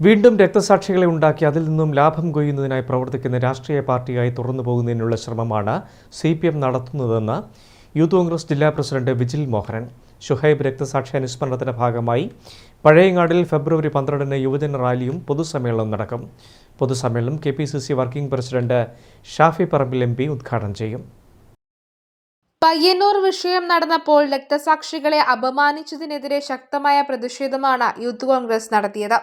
വീണ്ടും രക്തസാക്ഷികളെ ഉണ്ടാക്കി അതിൽ നിന്നും ലാഭം കൊയ്യുന്നതിനായി പ്രവർത്തിക്കുന്ന രാഷ്ട്രീയ പാർട്ടിയായി തുറന്നു പോകുന്നതിനുള്ള ശ്രമമാണ് സി പി എം നടത്തുന്നതെന്ന് യൂത്ത് കോൺഗ്രസ് ജില്ലാ പ്രസിഡന്റ് വിജിൽ മോഹൻ ഷുഹൈബ് രക്തസാക്ഷി അനുസ്മരണത്തിന്റെ ഭാഗമായി പഴയങ്ങാടിൽ ഫെബ്രുവരി പന്ത്രണ്ടിന് യുവജന റാലിയും പൊതുസമ്മേളനവും നടക്കും. പൊതുസമ്മേളനം K P C C working president Shafi Parambil M P ഉദ്ഘാടനം ചെയ്യും. പയ്യന്നൂർ വിഷയം നടന്നപ്പോൾ രക്തസാക്ഷികളെ അപമാനിച്ചതിനെതിരെ ശക്തമായ പ്രതിഷേധമാണ് യൂത്ത് കോൺഗ്രസ് നടത്തിയത്.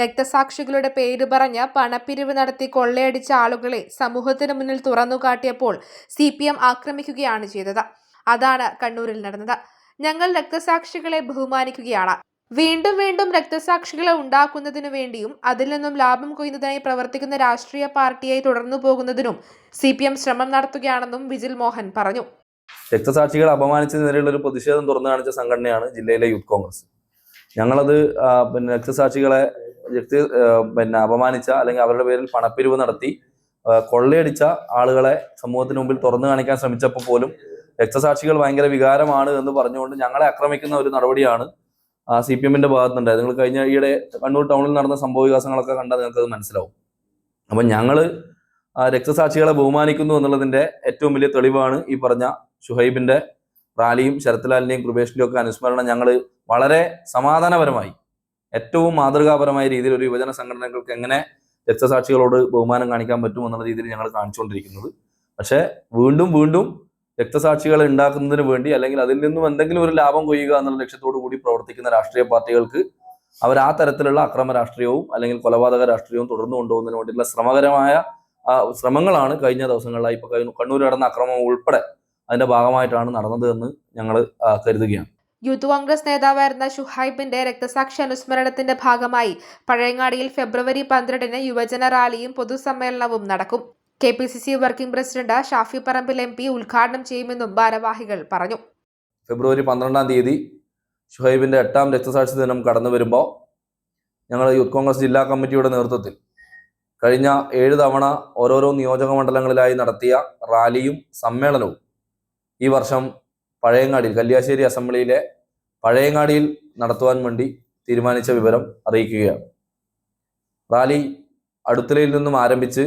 രക്തസാക്ഷികളുടെ പേര് പറഞ്ഞ് പണപ്പിരിവ് നടത്തി കൊള്ളയടിച്ച ആളുകളെ സമൂഹത്തിന് മുന്നിൽ തുറന്നുകാട്ടിയപ്പോൾ സി പി എം ആക്രമിക്കുകയാണ് ചെയ്തത്. അതാണ് കണ്ണൂരിൽ നടന്നത്. ഞങ്ങൾ രക്തസാക്ഷികളെ ബഹുമാനിക്കുകയാണ്. വീണ്ടും വീണ്ടും രക്തസാക്ഷികളെ ഉണ്ടാക്കുന്നതിനു വേണ്ടിയും അതിൽ നിന്നും ലാഭം കൊയ്യുന്നതിനായി പ്രവർത്തിക്കുന്ന രാഷ്ട്രീയ പാർട്ടിയായി തുടർന്നു പോകുന്നതിനും സി പി എം ശ്രമം നടത്തുകയാണെന്നും വിജിൽ മോഹൻ പറഞ്ഞു. രക്തസാക്ഷികളെ അപമാനിച്ചതിനെതിരെയുള്ള ഒരു പ്രതിഷേധം തുറന്നു കാണിച്ച സംഘടനയാണ് ജില്ലയിലെ യൂത്ത് കോൺഗ്രസ്. ഞങ്ങളത് പിന്നെ രക്തസാക്ഷികളെ ആ, പിന്നെ അപമാനിച്ച അല്ലെങ്കിൽ അവരുടെ പേരിൽ പണപ്പിരിവ് നടത്തി കൊള്ളയടിച്ച ആളുകളെ സമൂഹത്തിന് മുമ്പിൽ തുറന്നു കാണിക്കാൻ ശ്രമിച്ചപ്പോൾ പോലും രക്തസാക്ഷികൾ ഭയങ്കര വികാരമാണ് എന്ന് പറഞ്ഞുകൊണ്ട് ഞങ്ങളെ ആക്രമിക്കുന്ന ഒരു നടപടിയാണ് സി പി എമ്മിന്റെ ഭാഗത്തുണ്ടായത് നിങ്ങൾ കഴിഞ്ഞ ഈയിടെ കണ്ണൂർ ടൗണിൽ നടന്ന സംഭവ വികാസങ്ങളൊക്കെ കണ്ടാൽ നിങ്ങൾക്ക് അത് മനസ്സിലാവും. അപ്പം ഞങ്ങൾ രക്തസാക്ഷികളെ ബഹുമാനിക്കുന്നു എന്നുള്ളതിന്റെ ഏറ്റവും വലിയ തെളിവാണ് ഈ പറഞ്ഞ ഷുഹൈബിന്റെ റാലിയും ശരത്ലാലിന്റെയും കൃപേഷിന്റെയും ഒക്കെ അനുസ്മരണം ഞങ്ങൾ വളരെ സമാധാനപരമായി ഏറ്റവും മാതൃകാപരമായ രീതിയിൽ ഒരു യുവജന സംഘടനകൾക്ക് എങ്ങനെ രക്തസാക്ഷികളോട് ബഹുമാനം കാണിക്കാൻ പറ്റും എന്നുള്ള രീതിയിൽ ഞങ്ങൾ കാണിച്ചുകൊണ്ടിരിക്കുന്നത്. പക്ഷേ വീണ്ടും വീണ്ടും രക്തസാക്ഷികളെ ഉണ്ടാക്കുന്നതിന് വേണ്ടി അല്ലെങ്കിൽ അതിൽ നിന്നും എന്തെങ്കിലും ഒരു ലാഭം കൊയ്യുക എന്നുള്ള ലക്ഷ്യത്തോടു കൂടി പ്രവർത്തിക്കുന്ന രാഷ്ട്രീയ പാർട്ടികൾക്ക് അവർ ആ തരത്തിലുള്ള അക്രമ രാഷ്ട്രീയവും അല്ലെങ്കിൽ കൊലപാതക രാഷ്ട്രീയവും തുടർന്നു കൊണ്ടുപോകുന്നതിന് വേണ്ടിയുള്ള ശ്രമകരമായ ശ്രമങ്ങളാണ് കഴിഞ്ഞ ദിവസങ്ങളിലായി ഇപ്പൊ കണ്ണൂർ നടന്ന അക്രമം ഉൾപ്പെടെ അതിന്റെ ഭാഗമായിട്ടാണ് നടന്നത് എന്ന് ഞങ്ങൾ കരുതുകയാണ്. യൂത്ത് കോൺഗ്രസ് നേതാവായിരുന്ന ഷുഹൈബിന്റെ രക്തസാക്ഷി അനുസ്മരണത്തിന്റെ ഭാഗമായി പഴയങ്ങാടിയിൽ ഫെബ്രുവരി പന്ത്രണ്ടിന് യുവജന റാലിയും പൊതുസമ്മേളനവും നടക്കും. K P C C working president Shafi Parambil M P ഉദ്ഘാടനം ചെയ്യുമെന്നും ഭാരവാഹികൾ പറഞ്ഞു. ഫെബ്രുവരി പന്ത്രണ്ടാം തീയതി ഷുഹൈബിന്റെ എട്ടാം രക്തസാക്ഷി ദിനം കടന്നു വരുമ്പോൾ ഞങ്ങൾ യൂത്ത് കോൺഗ്രസ് ജില്ലാ കമ്മിറ്റിയുടെ നേതൃത്വത്തിൽ കഴിഞ്ഞ ഏഴ് തവണ ഓരോരോ നിയോജക മണ്ഡലങ്ങളിലായി നടത്തിയ റാലിയും സമ്മേളനവും ഈ വർഷം പഴയങ്ങാടിയിൽ കല്യാശ്ശേരി അസംബ്ലിയിലെ പഴയങ്ങാടിയിൽ നടത്തുവാൻ വേണ്ടി തീരുമാനിച്ച വിവരം അറിയിക്കുകയാണ്. റാലി അടുത്തലയിൽ നിന്നും ആരംഭിച്ച്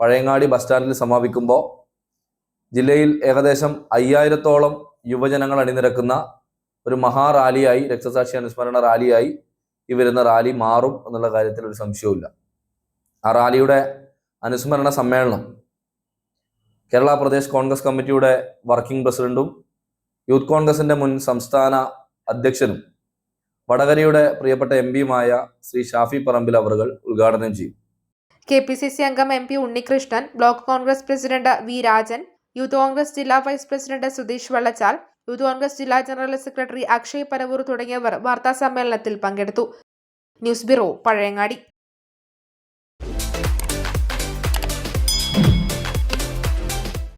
പഴയങ്ങാടി ബസ് സ്റ്റാൻഡിൽ സമാപിക്കുമ്പോൾ ജില്ലയിൽ ഏകദേശം അയ്യായിരത്തോളം യുവജനങ്ങൾ അണിനിരക്കുന്ന ഒരു മഹാ റാലിയായി രക്തസാക്ഷി അനുസ്മരണ റാലിയായി ഈ വരുന്ന റാലി മാറും എന്നുള്ള കാര്യത്തിൽ ഒരു സംശയവുമില്ല. ആ റാലിയുടെ അനുസ്മരണ സമ്മേളനം കേരള പ്രദേശ് കോൺഗ്രസ് കമ്മിറ്റിയുടെ വർക്കിംഗ് പ്രസിഡന്റും യൂത്ത് കോൺഗ്രസിന്റെ മുൻ സംസ്ഥാന അധ്യക്ഷനും വടകരയുടെ പ്രിയപ്പെട്ട എം പിയുമായ ശ്രീ ഷാഫി പറമ്പിൽ അവറുകൾ ഉദ്ഘാടനം ചെയ്യും. കെ പി സി സി അംഗം M P Unnikrishnan block Congress president V Rajan youth Congress ജില്ലാ vice president Sudheesh Vallachal youth Congress ജില്ലാ ജനറൽ സെക്രട്ടറി അക്ഷയ് പരവൂർ തുടങ്ങിയവർ വാർത്താ സമ്മേളനത്തിൽ പങ്കെടുത്തു. News bureau Pazhayangadi.